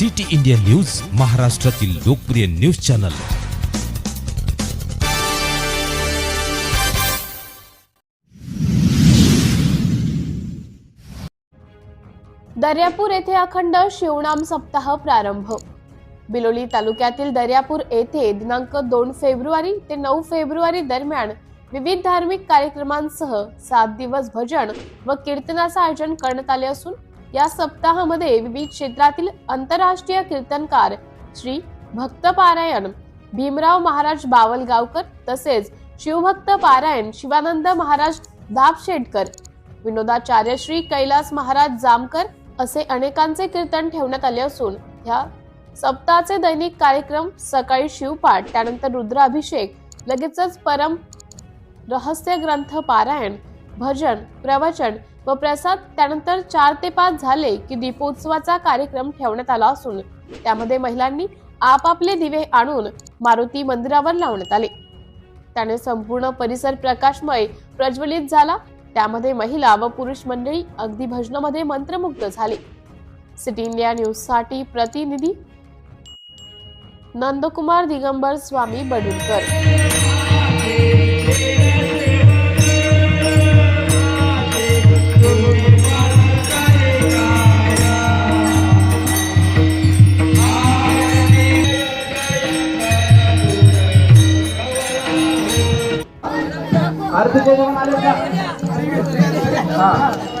City India news महाराष्ट्रातील लोकप्रिय news channel. Daryapur येथे अखंड शिवणाम सप्ताह प्रारंभ. बिलोली तालुक्यातील दर्यापूर येथे दिनांक दोन फेब्रुवारी ते नऊ फेब्रुवारी दरम्यान विविध धार्मिक कार्यक्रमांसह सात दिवस भजन व कीर्तनाचं आयोजन करण्यात आले असून या सप्ताहामध्ये विविध क्षेत्रातील आंतरराष्ट्रीय कीर्तनकार श्री भक्तपारायण भीमराव महाराज बावलगावकर तसेच शिवभक्त पारायण शिवानंद महाराज दाबशेटकर विनोदाचार्य श्री कैलास महाराज जामकर असे अनेकांचे कीर्तन ठेवण्यात आले असून ह्या सप्ताहाचे दैनिक कार्यक्रम सकाळी शिवपाठ त्यानंतर रुद्राभिषेक लगेचच परम रहस्य ग्रंथ पारायण भजन प्रवचन व प्रसाद त्यानंतर चार ते पाच झाले की दीपोत्सवाचा कार्यक्रम ठेवण्यात आला असून त्यामध्ये महिलांनी आपापले दिवे आणून मारुती मंदिरावर लावण्यात आले. त्याने संपूर्ण परिसर प्रकाशमय प्रज्वलित झाला. त्यामध्ये महिला व पुरुष मंडळी अगदी भजनामध्ये मंत्रमुग्ध झाले. सिटी इंडिया न्यूजसाठी प्रतिनिधी नंदकुमार दिगंबर स्वामी बडुलकर. आरतीचे जेवण आले का हा